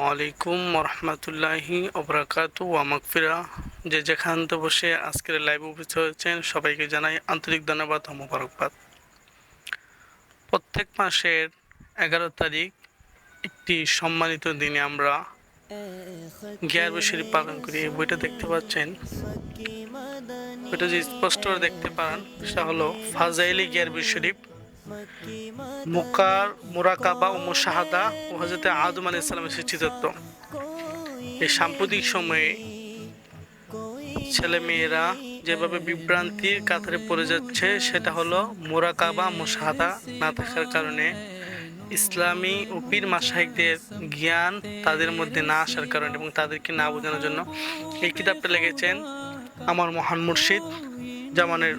আসসালামু আলাইকুম রহমতুল্লাহি ওবরাকাত ওয়া মাগফিরা। যে যেখান থেকে বসে আজকের লাইভ উপস্থিত হয়েছেন, সবাইকে জানাই আন্তরিক ধন্যবাদ ও মোবারকবাদ। প্রত্যেক মাসের এগারো তারিখ একটি সম্মানিত দিনে আমরা গিয়ার শরীফ পালন করি। এই বইটা দেখতে পাচ্ছেন। বইটা যে স্পষ্ট দেখতে পান, সেটা হলো ফাজাইলি গিয়ার শরীফ মুকার, মুরাকাবা ও মুশাহাদা ও হজরত আদম আলী ইসলামের সৃষ্টিতত্ত্ব। এই সাম্প্রতিক সময়ে ছেলে মেয়েরা যেভাবে বিভ্রান্তির কাতারে পড়ে যাচ্ছে, সেটা হলো মুরাকাবা, মুশাহাদা না থাকার কারণে ইসলামী ও পীর মাসাহিকদের জ্ঞান তাদের মধ্যে না আসার কারণে এবং তাদেরকে না বোঝানোর জন্য এই কিতাবটা লিখেছেন আমার মহান মুর্শিদ জামানের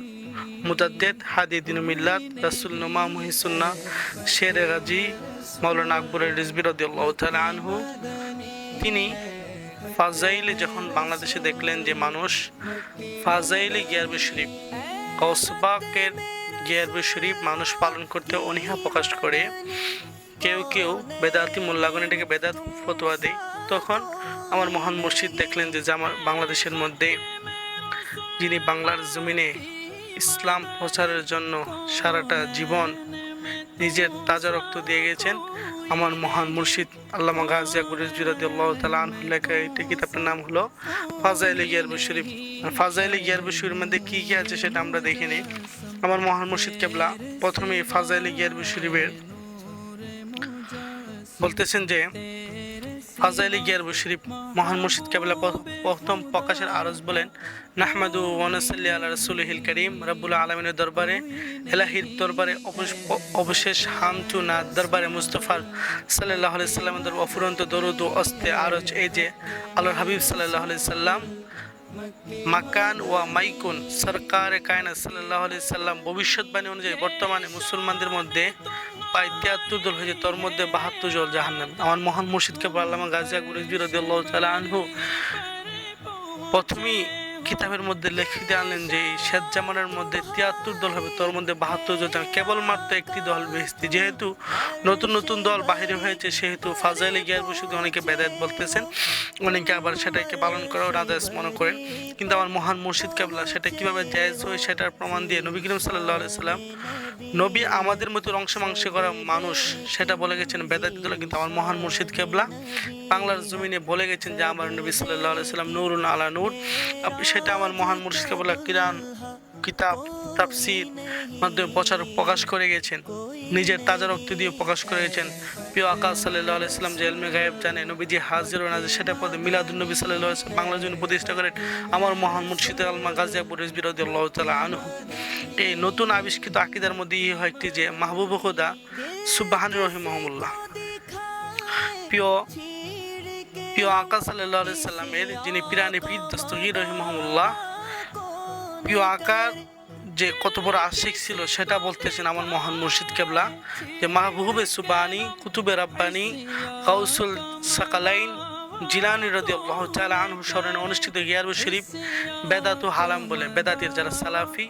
মুজাদ্দেদ হাদি দিন মিল্লাত রাসুল নুমা মহিসুন্না শের গাজী মৌলানা আকবরের রিজবির আনহু। তিনি ফাজাইলে যখন বাংলাদেশে দেখলেন যে মানুষ ফাজাইলে গিয়ারবে শরীফ, কসবাকের গিয়ারবে শরীফ মানুষ পালন করতে অনীহা প্রকাশ করে, কেউ কেউ বেদাতি মোল্লাগন এটাকে বেদাত ফতোয়া দেয়। তখন আমার মহান মুর্শিদ দেখলেন যে জামা- বাংলাদেশের মধ্যে যিনি বাংলার জমিনে ইসলাম প্রচারের জন্য সারাটা জীবন নিজের তাজা রক্ত দিয়ে গেছেন। আমার মহান মুর্শিদ আল্লামা গাজী আকবর রিজবিরাদি আল্লাহ তালা আনহু লেখা এই কিতাবটার নাম হলো ফাজাইলি গিয়ারবু শরীফ ফাজাইলি গিয়ারবু শরীফের মধ্যে কী কী আছে সেটা আমরা দেখিনি। আমার মহান মুর্শিদ কেবলা প্রথমে ফাজাইলি গিয়ারবু শরীফের বলতেছেন যে ফাজাইলি গিয়ারবু শরীফ মহান মুর্শিদ কেবলা প্রথম প্রকাশের আরজ বলেন, নাহমাদু ওয়ানাসাল্লি আল্লাহ রসুলহিল করিম, রব্বুল আলমিনের দরবারে এলাহির দরবারে অবশেষ হামচু না দরবারে মুস্তফার সাল্লাহ সাল্লামের দরবার অফুরন্ত দরুদ ও অস্তে আরজ এই যে আল্লাহর হাবিব সাল্লাহ সাল্লাম মাকান ওয়া মাইকুন, সরকার কায়না সাল্লাহ আলি সাল্লাম ভবিষ্যৎবাণী অনুযায়ী বর্তমানে মুসলমানদের মধ্যে প্রায় তিয়াত্তর দল হয়েছে, তোর মধ্যে বাহাত্তর জল জাহান্নাম। আমার মহান মুর্শিদকে আল্লামা গাজিয়া আল্লাহ আনহু প্রথমেই কিতাবের মধ্যে লিখিত আনলেন যে, শেষ জামানের মধ্যে তিয়াত্তর দল হবে, তোর মধ্যে বাহাত্তর যাবে। কেবলমাত্র একটি দল বেহেস্তি যেহেতু নতুন নতুন দল বাহিরে হয়েছে, সেহেতু ফাজাইলে গিয়ার বসুদে অনেকে বেদায়ত বলতেছেন, অনেকে আবার সেটাকে পালন করাও রাজাস মনে করেন কিন্তু আমার মহান মুর্শিদ কাবলা সেটা কীভাবে জায়েজ হয় সেটার প্রমাণ দিয়ে নবী করিম সাল্লাহ সাল্লাম, নবী আমাদের মতো অংশ মাংস করা মানুষ সেটা বলে গেছেন বেদায়ত দল কিন্তু আমার মহান মুর্শিদ কেবলা বাংলার জমিনে বলে গেছেন যে, আমার নবী সাল্লাহ সাল্লাম নুরুন আলা নূর আপনি সেটা আমার মহান মুর্শিদ কেবলা কিরান, কিতাব, তাফসির মাধ্যমে প্রচার প্রকাশ করে গেছেন। নিজের তাজা রক্ত দিয়ে প্রকাশ করে গেছেন। প্রিয় আকাশ সাল্লাহ আলাইসলাম যে এলমে গায়েব জানে, নবীজি হাজির সেটা পদে মিলাদুল নবী সাল্লাহ বাংলার জন্য প্রতিষ্ঠা করেন আমার মহান মুর্শিদ আলমা গাজী আকবর বিরোধী আল্লাহ তালা আনহু। এই নতুন আবিষ্কৃত আকিদার মধ্যে ইয়ে হয় একটি যে মাহবুব খুদা সুবাহান রহিমহমুল্লাহ প্রিয় প্রিয় আকাশ সাল্লাহ সাল্লামের যিনি পিরানি পীর দস্তগীর রহিমহমুল্লাহ প্রিয় আকার যে কত বড় আশিক ছিল, সেটা বলতেছেন আমার মহান মুর্শিদ কেবলা, যে মাহবুবে সুবানি, কুতুবে রাব্বানি কাউসুল সাকালাইন জিলানি রদি আল্লাহ তালা আনহু স্মরণে অনুষ্ঠিত গিয়ারবু শরীফ, বেদাতু হালাম বলে, বেদাতির যারা সালাফি,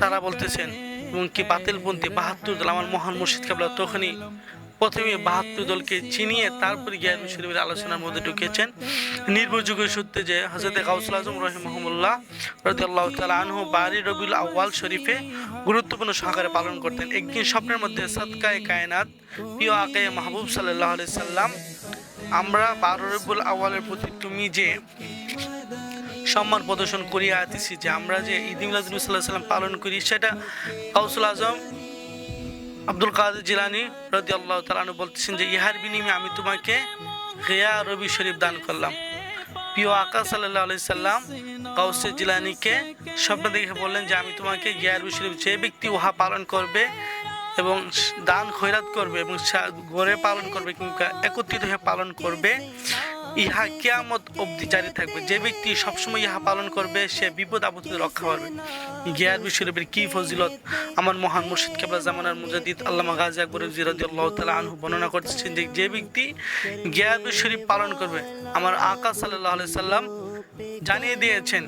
তারা বলতেছেন, এবং কি বাতিলপন্থী বাহাত্তর আমার মহান মুর্শিদ কেবলা তখনই প্রথমে বাহাত্তর দলকে চিনিয়ে তারপরে জ্ঞান শরীফের আলোচনার মধ্যে ঢুকেছেন। নির্ভরযোগ্য সূত্রে যে হজরত কাউসুল আজম রহিমহমুল্লাহ রদি আল্লাহ তালা আনহু বারি রবিউল আউয়াল শরীফে গুরুত্বপূর্ণ সহকারে পালন করতেন। একদিন স্বপ্নের মধ্যে সৎকায় কায়নাত প্রিয় আকায় মাহবুব সাল্লাহ আলি সাল্লাম, আমরা বারো রবিউল আউয়ালের প্রতি তুমি যে সম্মান প্রদর্শন করিয়া আতেছি যে আমরা যে ঈদ মিলাদুল সাল্লাহ সাল্লাম পালন করি, সেটা কাউসুল আজম আব্দুল কাদের জিলানি রদি আল্লাহ তালানু বলতেছেন যে, ইহার বিনিময়ে আমি তোমাকে হেয়া রবি শরীফ দান করলাম। প্রিয় আকাশ সাল্লাহ আলি সাল্লাম কাউসে জিলানিকে স্বপ্ন দেখে বললেন যে, আমি তোমাকে গিয়া রবি শরীফ যে ব্যক্তি উহা পালন করবে এবং দান খৈরাত করবে এবং গড়ে পালন করবে কিংবা একত্রিত হয়ে পালন করবে ইহা কেয়ামত অবধি জারি থাকবে। যে ব্যক্তি সবসময় ইহা পালন করবে, সে বিপদ আপদ রক্ষা পাবে। গিয়ার শরীফের কি ফজিলত? আমার মহান মুর্শিদ কেবলা জামানার মুজাদিদ আল্লামা গাজী আকবর জিরাদি আল্লাহ তালা আনহু বর্ণনা করতেছেন যে যে ব্যক্তি গিয়ার শরীফ পালন করবে, আমার আকা সাল্লাহ সাল্লাম জানিয়ে দিয়েছেন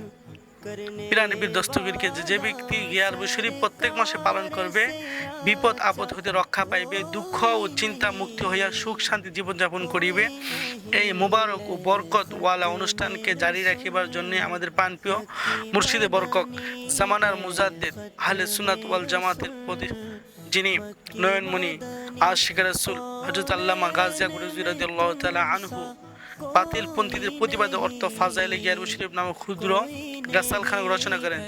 পিরানবির দস্তগীরকে যে ব্যক্তি গিয়ারবু শরীফ প্রত্যেক মাসে পালন করবে, বিপদ আপদ হতে রক্ষা পাইবে, দুঃখ ও চিন্তা মুক্তি হইয়া সুখ শান্তি জীবনযাপন করিবে। এই মুবারক ও বরকত ওয়ালা অনুষ্ঠানকে জারি রাখিবার জন্য আমাদের প্রাণপ্রিয় মুর্শিদে বরকক জামানার মুজাদ্দেদ আহলে সুনাত ওয়াল জামাতের প্রতি যিনি নয়নমণি, আশিক রাসুল হজরত আল্লামা গাজিয়া গুরুজি রাদিয়াল্লাহু তাআলা আনহু বাতিলপন্থীদের প্রতিবাদে অর্থ ফাজাইলে গিয়ারু শরীফ নামক ক্ষুদ্র গাসাল খান রচনা করেন,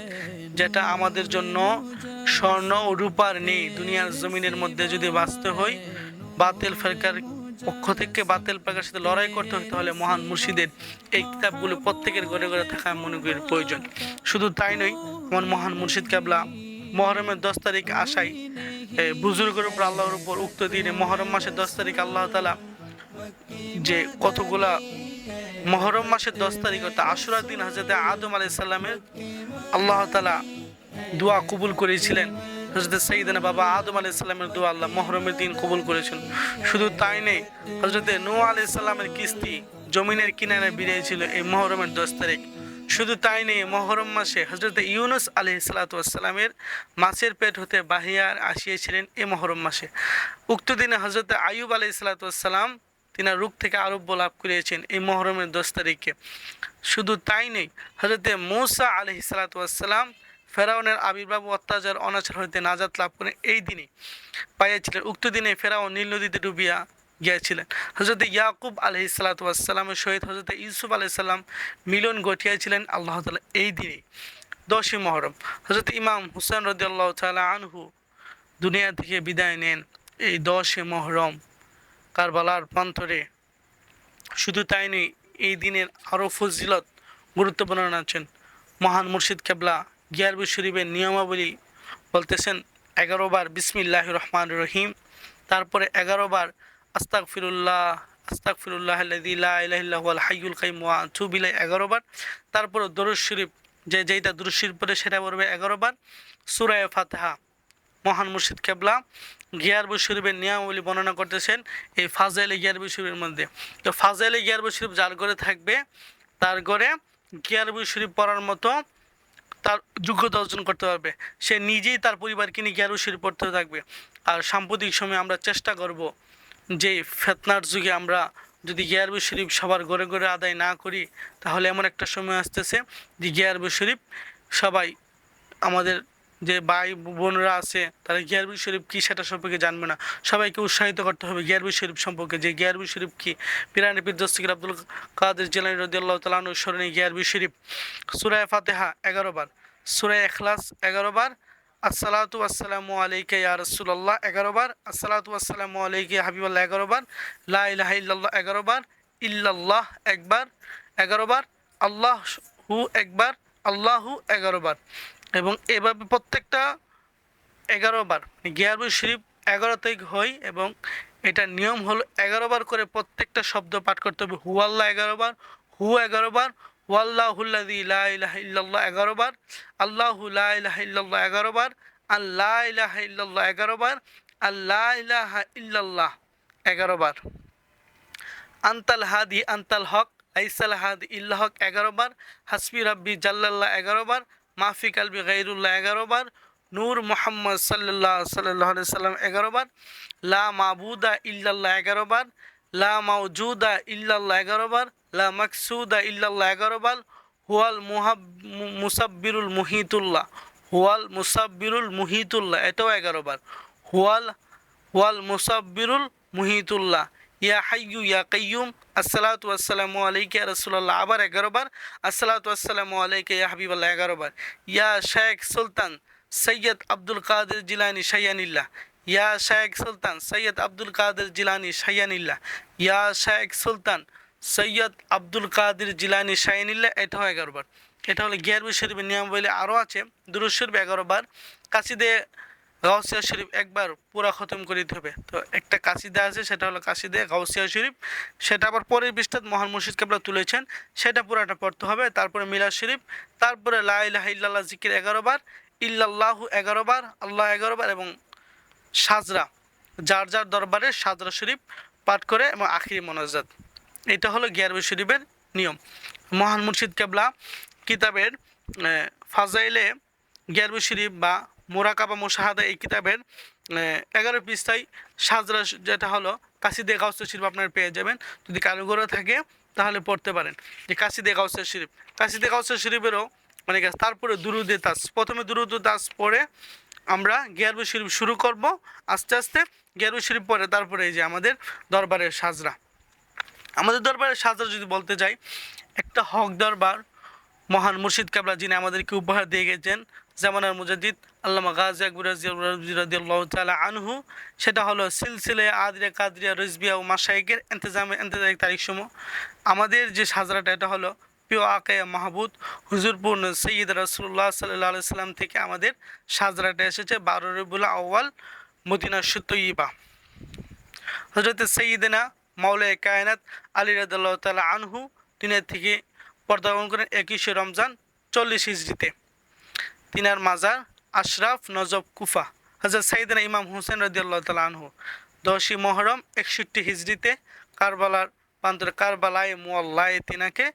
যেটা আমাদের জন্য স্বর্ণ ও রূপার নেই। দুনিয়ার জমিনের মধ্যে যদি বাঁচতে হয়, বাতিল ফেরকার পক্ষ থেকে বাতিল ফেরকার সাথে লড়াই করতে হয়, তাহলে মহান মুর্শিদের এই কিতাবগুলো প্রত্যেকের ঘরে ঘরে থাকা মনে করি প্রয়োজন। শুধু তাই নয় আমার মহান মুর্শিদ কাবলা মহরমের দশ তারিখ আসাই বুজুর্গের উপর আল্লাহর উপর উক্ত দিনে মহরম মাসের দশ তারিখ আল্লাহ তালা যে কতগুলা মহরম মাসের দশ তারিখ, অর্থাৎ আশুরার দিন হজরত আদম আলাইসাল্লামের আল্লাহ তালা দোয়া কবুল করেছিলেন। হজরত সঈদানা বাবা আদম আলাইসাল্লামের দোয়া আল্লাহ মহরমের দিন কবুল করেছেন। শুধু তাই নেই হজরত নৌ আলাইসাল্লামের কিস্তি জমিনের কিনারে বেরিয়েছিল এই মহরমের দশ তারিখ। শুধু তাই নেই, মহরম মাসে হজরত ইউনুস আলি সালাতামের মাছের পেট হতে বাহিয়ার আসিয়েছিলেন এই মহরম মাসে। উক্ত দিনে হজরত আয়ুব আলি সালাতাম তিনি রূপ থেকে আরোগ্য লাভ করিয়েছেন এই মহরমের দশ তারিখে। শুধু তাই নেই হজরত মৌসা আলহি সালাতাম ফেরাউনের আবির্ভাব অত্যাচার অনাচার হইতে নাজাত লাভ করেন এই দিনে পাইয়াছিলেন। উক্ত দিনে ফেরাউন নীল নদীতে ডুবিয়া গিয়েছিলেন। হজরত ইয়াকুব আলহি সালাতামের সহিত হজরত ইউসুফ আলাইসাল্লাম মিলন ঘটিয়েছিলেন আল্লাহ তালা এই দিনে, দশই মহরম। হজরত ইমাম হুসেন রদি আল্লাহ তালা আনহু দুনিয়া থেকে বিদায় নেন এই দশই মহরম। কারবালার প্রান্তরে। শুধু তাই নয়, এই দিনের আরও ফজিলত গুরুত্বপূর্ণ আছেন মহান মুর্শিদ কেবলা গিয়ারবি শরীফের নিয়মাবলী। বলতেছেন, এগারো বার বিসমিল্লাহ রহমান রহিম, তারপরে এগারো বার আস্তাক ফিরুল্লাহ আস্তাক ফিরুল্লাহ আল হাইউল কাইম ওয়া চুবিলাই এগারো বার। তারপরে দরুদ শরীফ, যে যেইটা দরুদ শরীফ পড়ে সেটা পড়বে এগারো বার। সুরায় ফাতেহা, মহান মুর্শিদ কেবলা গিয়ারবু শরীফের নিয়মাবলী বর্ণনা করতেছেন এই ফাজাইলে গিয়ারবু শরীফের মধ্যে। তো ফাজাইলে গিয়ারবু শরীফ যার ঘরে থাকবে, তার ঘরে গিয়ারবু শরীফ পড়ার মতো তার যোগ্যতা অর্জন করতে পারবে। সে নিজেই তার পরিবারকে নিয়ে গিয়ারবু শরীফ পড়তে থাকবে। আর সাম্প্রতিক সময়ে আমরা চেষ্টা করব যে ফেতনার যুগে আমরা যদি গিয়ারবু শরীফ সবার ঘরে ঘরে আদায় না করি, তাহলে এমন একটা সময় আসতেছে যে গিয়ারবু শরীফ সবাই আমাদের যে ভাই বোনরা আছে, তারা গিয়ারবি শরীফ কী সেটা সম্পর্কে জানবে না। সবাইকে উৎসাহিত করতে হবে গিয়ারবি শরীফ সম্পর্কে, যে গিয়ারবি শরীফ কী? পিরানি বিদ্যস্তিক আব্দুল কাদের জেলানি রদিয়াল্লাহ তালানু স্মরণী গিয়ারবি শরীফ। সুরায় ফাতেহা এগারো বার, সুরায় এখলাস এগারো বার, আসসালাতু আসসালামু আলাইকা ইয়া রাসূলুল্লাহ এগারো বার, আসসালাতু আসসালামু আলাইকা হাবিবাল্লাহ এগারো বার, লা ইলাহা ইল্লাল্লাহ এগারো বার, ইল্লাল্লাহ একবার, এগারো বার, আল্লাহ হু একবার, আল্লাহু এগারো বার। এবং এভাবে প্রত্যেকটা এগারো বার গিয়ারবুল শরীফ এগারো থেকে হয় এবং এটা নিয়ম হলো এগারো বার করে প্রত্যেকটা শব্দ পাঠ করতে হবে। হু আল্লাহ এগারো বার, হু এগারো বার ওয়াল্লাহুল্লাদি ইলাহ ইল্লাল্লাহ এগারো বার, আল্লাহু ইলাহ ইল্লাল্লাহ এগারো বার আল্লাহ ইলাহ ইল্লাল্লাহ এগারো বার আল্লাহ ইলাহা ইল্লাল্লাহ এগারো বার। আন্তাল হাদি, আন্তাল হক আইসাল হাদি ইল্লাহ হক এগারো বার, হাসবি রাব্বি জাল্লাল্লাহ এগারো বার মাফি কালবি গাইরুল্লাহ এগারো বার, নূর মোহাম্মদ সাল্লাহ সাল্লাহ সাল্লাম এগারো বার, লা মাবুদা ইল্লাল্লাহ এগারো বার, লা মাউজুদা ইল্লাল্লাহ এগারো বার, লা মাকসুদা ইল্লাল্লাহ এগারো বার, হুয়াল মুহাব, মুসাব্বিরুল মুহিতুল্লাহ, হুয়াল মুসাব্বিরুল মুহিতুল্লাহ, এটাও এগারো বার, হুয়াল হুয়াল মুসাব্বিরুল মুহিতুল্লাহ ইয়া হাইয়ু ইয়া কাইয়ুম, আসসালাতু আসসালামু আলাইকা রাসূলুল্লাহ। আবার এগারো বার আসসালাতু আসসালামু আলাইকা ইয়া হাবিবাল্লাহ এগারো বার ইয়া শেখ সুলতান সৈয়দ আব্দুল কাদের জিলানি শাইয়ানিল্লাহ। ইয়া শেখ সুলতান সৈয়দ আব্দুল কাদের জিলানি শাইয়ানিল্লাহ। ইয়া শেখ সুলতান সৈয়দ আব্দুল কাদের জিলানি শাইয়ানিল্লাহ, এটাও এগারো বার এটা হলো গিয়ারবি শরীফের নিয়ম বলে আরও আছে। শরীফ এগারো বার কাশিদে গাউসিয়া শরীফ একবার পুরা খতম করে দিতে হবে। তো একটা কাশিদা আছে, সেটা হলো কাশিদে গাউসিয়া শরীফ। সেটা আবার পরের পৃষ্ঠাত মহান মুর্শিদ কাবলা তুলেছেন। সেটা পুরাটা পড়তে হবে, তারপরে মিলাদ শরীফ, তারপরে লাহ ইল্লাল্লাহ জিকির এগারো বার, ইল্লাল্লাহু এগারো বার, আল্লাহ এগারো বার এবং সাজরা, যার যার দরবারে সাজরা শরীফ পাঠ করে এবং আখিরি মোনাজাত। এটা হলো গিয়ারবি শরীফের নিয়ম। মহান মুর্শিদ কেবলা কিতাবের ফাজাইলে গিয়ারবু শরীফ বা মোরাকাবা মোশাহাদা এই কিতাবের এগারো পৃষ্ঠায় সাজরা যেটা হলো, কাসিদে গাউসে শিল্প আপনার পেয়ে যাবেন। যদি কারুগরে থাকে, তাহলে পড়তে পারেন। যে কাসিদে গাউসে শরীফ, কাসিদে গাউসে শরীফেরও মানে তারপরে দুরুদে তাস, প্রথমে দুরুদে তাস পড়ে আমরা গিয়ারবু শরীফ শুরু করব। আস্তে আস্তে গিয়ারবু শরীফ পরে তারপরে এই যে আমাদের দরবারের সাজরা। আমাদের দরবারের সাজরা যদি বলতে যাই, একটা হক দরবার, মহান মুর্শিদ কাবলা যিনি আমাদেরকে উপহার দিয়ে গেছেন জামানার মুজাদ্দিদ আল্লামা গাজী আকবর রাজিয়াল্লাহ তালা আনহু, সেটা হলো সিলসিলে আদরিয়া কাদরিয়া, রজবিয়া ও মাসাইকের এন্তেজামে এন্তেজামিক তারিখসমূহ। আমাদের যে সাজরাটা, এটা হলো প্রিয় আকে মাহবুদ, হুজুরপুর সৈয়দ রসুল্লাহ সাল্লাহ সাল্লাম থেকে আমাদের সাজরাটা এসেছে বারো রবিউল আউ্য়াল, মদিনা সুতইবা হজরত সঈদিনা মাওলায় কায়নাত আলী রাদাল্লাহ আনহু দিনের থেকে পর্দাবন করেন একুশে রমজান চল্লিশ হিজড়িতে। তিনার মাজার, আশরাফ নজব কুফা। হজরত সাইদিনা ইমাম হুসেন রদিয়াল্লাহ তালা আনহু। দশই মহরম একষট্টি হিজড়িতে কারবালার প্রান্তর কারবালায় মোয়াল্লায় তিনাকে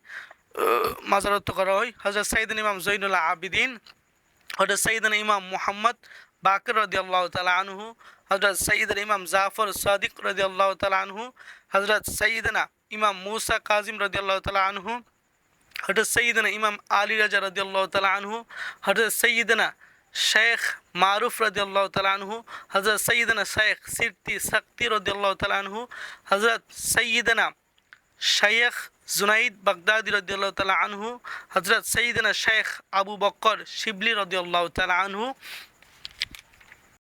মাজারত্ব করা হয়। হজরত সাইদিন ইমাম জৈনুল্লাহ আবিদিন হজরত সঈদিন ইমাম মোহাম্মদ বাকর রদিয়াল্লাহ তালা আনহু হজরত সঈদিন ইমাম জাফর সাদিক রদিয়াল্লাহ তালা আনহু হজরত সঈদনা ইমাম মুসা কাজিম রদিয়াল্লাহ তালা আনহু হজরত সঈদনা ইমাম আলী রাজা রদিয়াল্লাহ তালা আনহু হঠাৎ সঈদনা শেখ মারুফ রদিয়াল্লাহ তালা আনহু হজরত সঈদনা শেখ সিরতি শক্তি রদিয়াল্লাহ তালা আনহু হজরত সঈদনা শেখ জুনাইদ বাগদাদি রদিয়াল্লাহ তালা আনহু হজরত সঈদনা শেখ আবু বক্কর শিবলি রদিয়াল্লাহ তালা আনহু